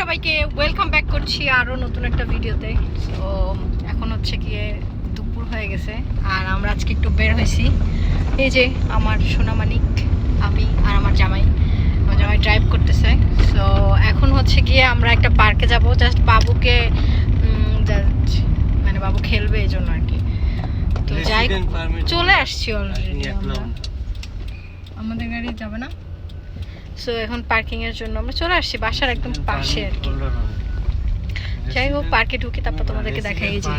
সবাইকে welcome back করছি আরও নতুন একটা ভিডিওতে তো এখন হচ্ছে গিয়ে দুপুর হয়ে গেছে আর আমরা আজকে একটু বের হয়েছি। এই যে আমার সোনামানিক আমি আর আমার জামাই। আমার জামাই ড্রাইভ করতেছে। তো এখন হচ্ছে গিয়ে আমরা একটা পার্কে যাব। জাস্ট বাবুকে just মানে বাবু খেলবে এই জন্য আর কি তো যাই চলে আসছি অলরেডি আমাদের গাড়ি যাবে না? সো এখন পার্কিং এর জন্য আমরা চলে আসছি বাসার একদম পাশে আর কি। যাই হোক পার্কে ঢুকে তারপর তোমাদেরকে দেখাই যে.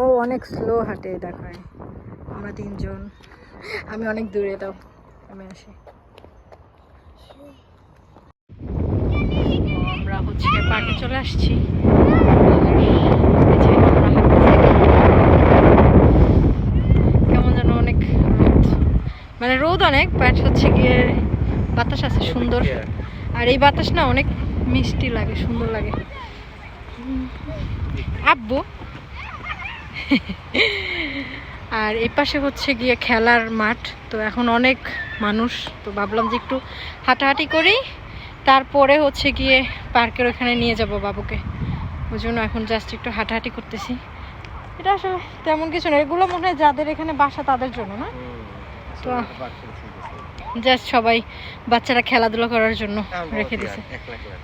ও অনেক স্লো হাঁটে দেখায়। আমরা তিনজন। আমি অনেক দূরে দাও আমি আসি। আমরা হচ্ছে পার্কে চলে আসছি। কেমন যেন অনেক রোদ। মানে রোদ অনেক বাট হচ্ছে গিয়ে বাতাস আছে সুন্দর। আর এই বাতাস না অনেক মিষ্টি লাগে, সুন্দর লাগে। আব্বু? আর এই পাশে হচ্ছে গিয়ে খেলার মাঠ। তো এখন অনেক মানুষ তো ভাবলাম যে একটু হাঁটাহাঁটি করি। তারপরে হচ্ছে গিয়ে পার্কের ওখানে নিয়ে যাব বাবুকে। ওই জন্য এখন জাস্ট একটু হাঁটাহাঁটি করতেছি। এটা আসলে তেমন কিছু না এগুলো মনে হয় যাদের এখানে বাসা তাদের জন্য না? তো জাস্ট সবাই বাচ্চারা খেলাধুলা করার জন্য রেখে দিছে।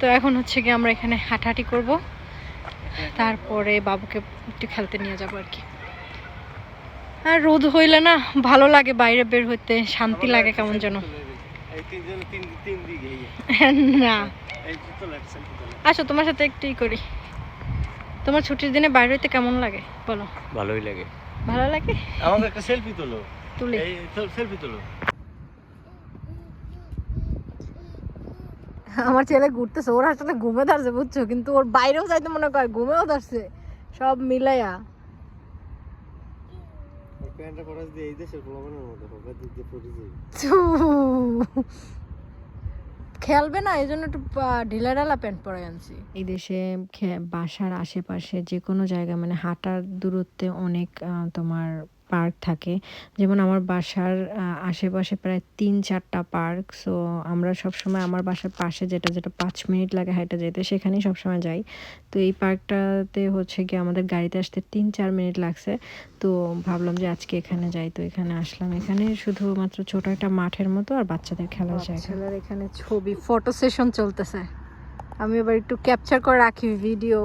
তো এখন হচ্ছে গিয়ে আমরা এখানে হাঁটাহাঁটি করব। তারপরে বাবুকে একটু খেলতে নিয়ে যাব আর কি। আর রোদ হইলে না ভালো লাগে বাইরে বের হইতে শান্তি লাগে কেমন যেন। না। আসো তোমার সাথে একটু করি। তোমার ছুটির দিনে বাইরে হইতে কেমন লাগে? বলো। ভালোই লাগে। ভালো লাগে? আমাকে একটা সেলফি তোলো। তুলি। এই সেলফি তোলো আমার ছেলে ঘুরতেছে ওর আসলে ঘুমে ধরছে বুঝছ? কিন্তু ওর বাইরেও যাইতে মনে করে ঘুমেও ধরছে। সব মিলাইয়া। প্যান্টটা পরাস দিয়ে এই দেশের পোলাপানের মতো হবে দিতে পড়ে খেলবে না এই জন্য একটু ঢিলা ঢালা প্যান্ট পরে আনছি। এই দেশে খে- বাসার আশেপাশে যে কোনো জায়গা মানে হাঁটার দূরত্বে অনেক তোমার পার্ক থাকে। যেমন আমার বাসার আশেপাশে প্রায় তিন চারটা পার্ক সো আমরা সবসময় আমার বাসার পাশে যেটা যেটা পাঁচ মিনিট লাগে হাইটা যেতে সেখানেই সবসময় যাই। তো এই পার্কটাতে হচ্ছে কি আমাদের গাড়িতে আসতে তিন চার মিনিট লাগছে। তো ভাবলাম যে আজকে এখানে যাই তো এখানে আসলাম। এখানে শুধুমাত্র ছোট একটা মাঠের মতো আর বাচ্চাদের খেলার জায়গা। ছেলের এখানে ছবি ফটো সেশন চলতেছে। আমি এবার একটু ক্যাপচার করে রাখি ভিডিও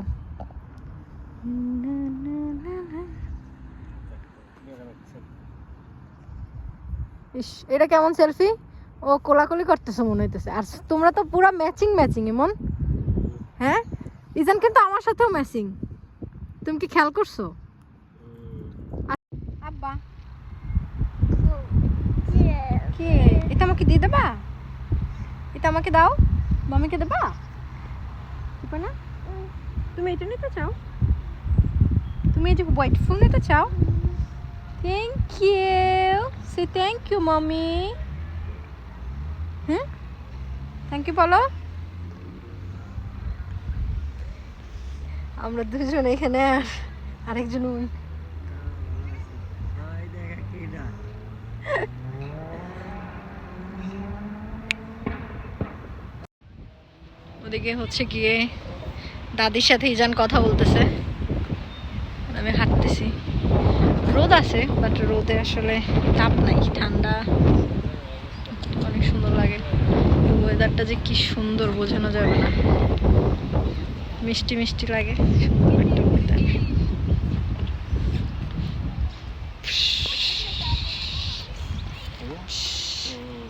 ইস এটা কেমন সেলফি ও কোলাকুলি করতেছে মনে হইতেছে। আর তোমরা তো পুরো ম্যাচিং ম্যাচিং এমন হ্যাঁ? ইজান কিন্তু আমার সাথেও ম্যাচিং তুমি কি খেয়াল করছ? আব্বা। কে? এটা আমাকে দিয়ে দেবা? এটা আমাকে দাও। মামিকে দেবা? দিবা না? তুমি এটা নিতে চাও? তুমি এই যে হোয়াইট ফুল নিতে চাও? থ্যাংক ইউ সে থ্যাংক ইউ মামি হ্যাঁ থ্যাংক ইউ বলো আমরা দুজন এখানে আর আরেকজন না ওদিকে হচ্ছে গিয়ে দাদির সাথে ইজান কথা বলতেছে। আমি হাঁটতেছি। রোদ আছে বাট রোদে আসলে তাপ নাই, ঠান্ডা। অনেক সুন্দর লাগে। ওয়েদারটা যে কি সুন্দর, বোঝানো যাবে না। মিষ্টি মিষ্টি লাগে, সুন্দর একটা ওয়েদার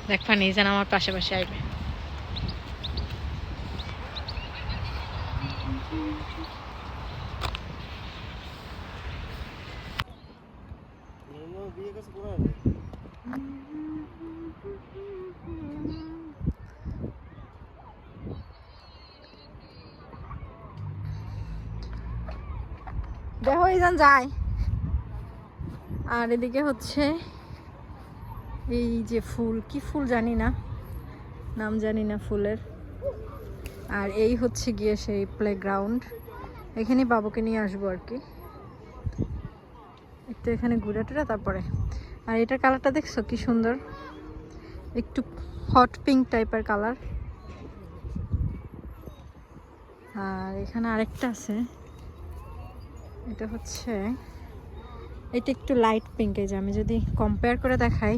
দেখ ফানি ইজান আমার পাশে পাশে বিয়ে কাছে করা দেখো ইজান যায়। আর এদিকে হচ্ছে এই যে ফুল, কি ফুল জানি না, নাম জানি না ফুলের। আর এই হচ্ছে গিয়ে সেই প্লেগ্রাউন্ড এখানে বাবুকে নিয়ে আসব আর কি। একটু এখানে ঘুরে টুরে তারপরে। আর এটার কালারটা দেখছ? কি সুন্দর। একটু হট পিঙ্ক টাইপের কালার আর এখানে আরেকটা আছে। এটা হচ্ছে, এটা একটু লাইট পিঙ্ক এই যে, আমি যদি কম্পেয়ার করে দেখাই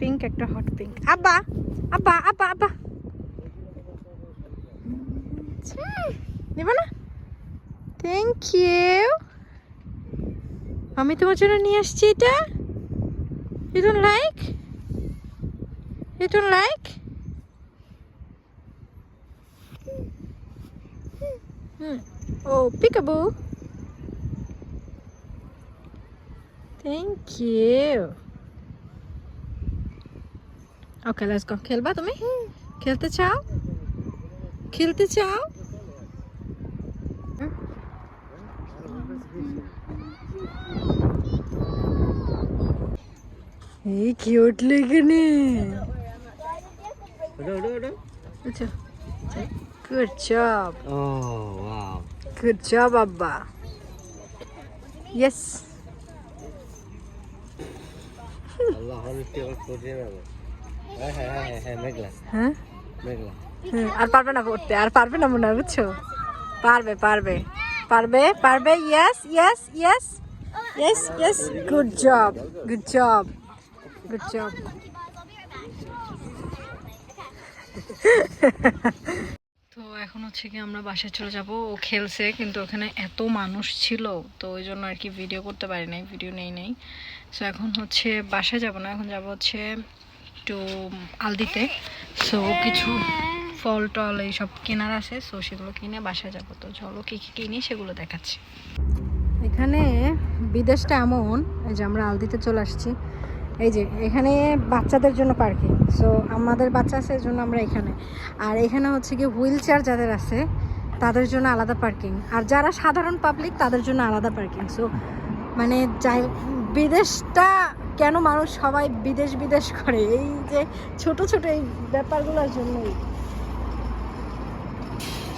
পিঙ্ক একটা হট পিঙ্ক আব্বা আব্বা আব্বা আব্বা। নেবা না? থ্যাংক ইউ আমি তোমার জন্য নিয়ে আসছি এটা। You don't like you don't like O peekaboo thank you okay let's go খেলবা তুমি খেলতে চাও খেলতে চাও এই কিউট লেগেনে ওটা ওটা ওটা আচ্ছা গুড জব ও ওয়াও গুড জব আব্বা ইয়েস আল্লাহ হলিস্টি অল করে না হ্যাঁ হ্যাঁ হ্যাঁ হ্যাঁ আর পারবে না পড়তে আর পারবে না মনে হয় বুঝছ? পারবে পারবে। পারবে পারবে yes yes yes yes yes good job good job good job এখন হচ্ছে কি আমরা বাসায় চলে যাব। ও খেলছে, কিন্তু ওখানে এত মানুষ ছিল, তো ওই জন্য আর কি ভিডিও করতে পারি নাই ভিডিও নেই নেই। সো এখন হচ্ছে বাসায় যাব না, এখন যাব হচ্ছে একটু আলদিতে। সো কিছু ফল টল এইসব কেনার আছে সো সেগুলো কিনে বাসায় যাব। তো চলো কী কী কিনি সেগুলো দেখাচ্ছি। এখানে বিদেশটা এমন, এই যে আমরা আলদিতে চলে আসছি। এই যে, এখানে বাচ্চাদের জন্য পার্কিং। সো আমাদের বাচ্চা আছে জন্য আমরা এখানে। আর এখানে হচ্ছে কি হুইল চেয়ার যাদের আছে, তাদের জন্য আলাদা পার্কিং। আর যারা সাধারণ পাবলিক তাদের জন্য আলাদা পার্কিং। সো মানে যাই, বিদেশটা কেন মানুষ সবাই বিদেশ বিদেশ করে? এই যে ছোট ছোট এই ব্যাপারগুলোর জন্যই।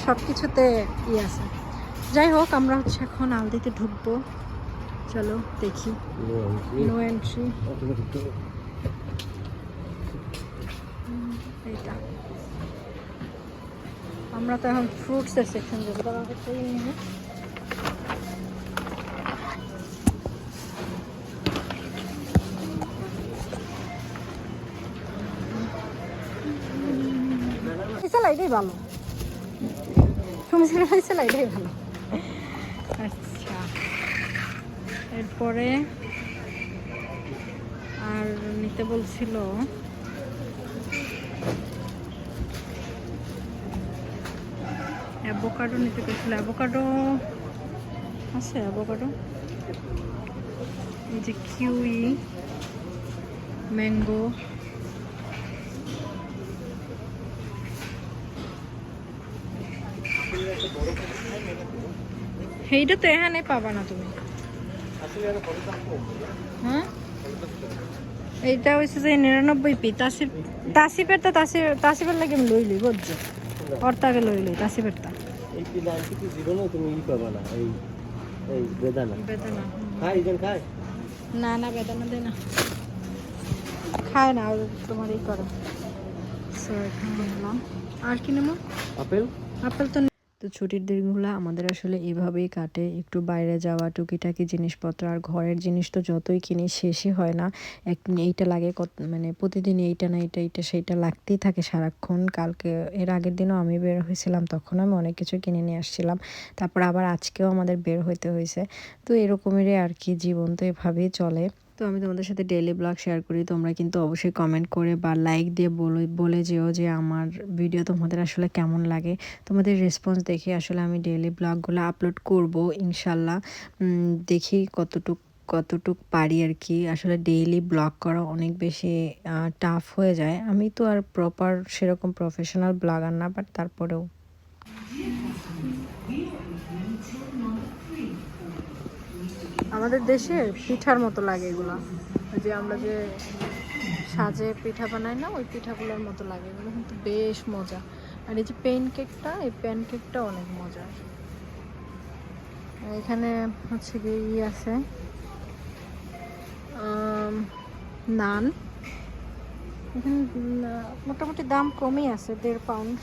সব কিছুতে ই আছে। যাই হোক, আমরা হচ্ছে এখন আলদিতে ঢুকবো। চলো, দেখি। নো এন্ট্রি এইটা। আমরা তো এখন ফ্রুটসের সেকশন হচ্ছে এই নিয়ে চালা এটাই ভালো। চালা এটাই ভালো। এরপরে আর নিতে বলছিল। অ্যাভোকাডো নিতে গেছিল অ্যাভোকাডো আছে, অ্যাভোকাডো। এই যে কিউই, ম্যাঙ্গো। এইটা তো এখানে পাবা না তুমি। হ্যাঁ এইটা হচ্ছে যে নিরানব্বই পি তাসিফ তাসিফের তো তাসিফ তাসিফের লাগে আমি লইলি বুঝছ? ওর তাকে লইলি তাসিফের তা। এই কি লাইন কি জিরো না তুমি ই পাবা না এই এই বেদানা। বেদনা। খাই ইজন খাই? না না বেদনা দে না। খায় না তোমার এই করো। সো এখানে নিলাম আর কি নেব? আপেল? আপেল তো তো ছুটির দিনগুলো আমাদের আসলে এভাবেই কাটে। একটু বাইরে যাওয়া, টুকিটাকি জিনিসপত্র আর ঘরের জিনিস তো যতই কিনি শেষই হয় না। এক এইটা লাগে কত মানে প্রতিদিন এইটা না এইটা এইটা সেইটা লাগতেই থাকে সারাক্ষণ। কালকে, এর আগের দিনও আমি বের হয়েছিলাম, তখন আমি অনেক কিছু কিনে নিয়ে আসছিলাম। তারপর আবার আজকেও আমাদের বের হইতে হয়েছে তো এরকমেরই আর কি জীবন তো এভাবেই চলে। তো আমি তোমাদের সাথে ডেইলি ব্লগ শেয়ার করি। তোমরা কিন্তু অবশ্যই কমেন্ট করে বা লাইক দিয়ে বলে বলে যেও যে আমার ভিডিও তোমাদের আসলে কেমন লাগে। তোমাদের রেসপন্স দেখে আসলে আমি ডেইলি ব্লগগুলো আপলোড করব, ইনশাল্লাহ। দেখি কতটুক কতটুক পারি আর কি। আসলে ডেইলি ব্লগ করা অনেক বেশি টাফ হয়ে যায়। আমি তো আর প্রপার সেরকম প্রফেশনাল ব্লগার না বাট তারপরেও। আমাদের দেশে পিঠার মতো লাগে এগুলা। যে আমরা যে সাজে পিঠা বানাই না, ওই পিঠাগুলোর মতো লাগে। এগুলো কিন্তু বেশ মজা। আর এই যে পেন কেকটা এই প্যান কেকটা অনেক মজার এখানে হচ্ছে কি ই আছে নান। এখানে মোটামুটি দাম কমই আছে, দেড় পাউন্ড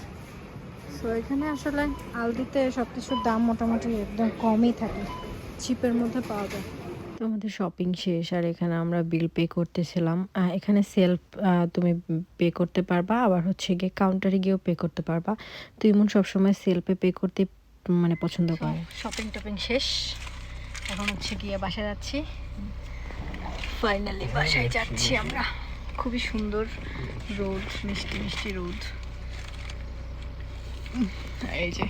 সো এখানে আসলে আলদিতে সব কিছুর দাম মোটামুটি একদম কমই থাকে। চিপের মধ্যে পাওয়া যায়। তো আমাদের শপিং শেষ আর এখানে আমরা বিল পে করতেছিলাম। এখানে সেলফ তুমি পে করতে পারবা আবার হচ্ছে গিয়ে কাউন্টারে গিয়েও পে করতে পারবা। তো এমন সবসময় সেলফে পে করতে মানে পছন্দ করে। শপিং টপিং শেষ। এখন হচ্ছে গিয়ে বাসায় যাচ্ছি। ফাইনালি বাসায় যাচ্ছি আমরা। খুবই সুন্দর রোদ মিষ্টি মিষ্টি রোদ এই যে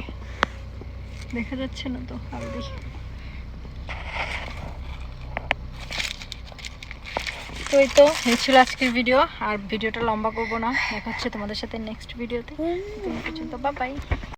দেখা যাচ্ছে না তো হালদি তো এই তো এই ছিল আজকের ভিডিও আর ভিডিওটা লম্বা করব না। দেখা হচ্ছে তোমাদের সাথে নেক্সট ভিডিওতে পর্যন্ত বা বাই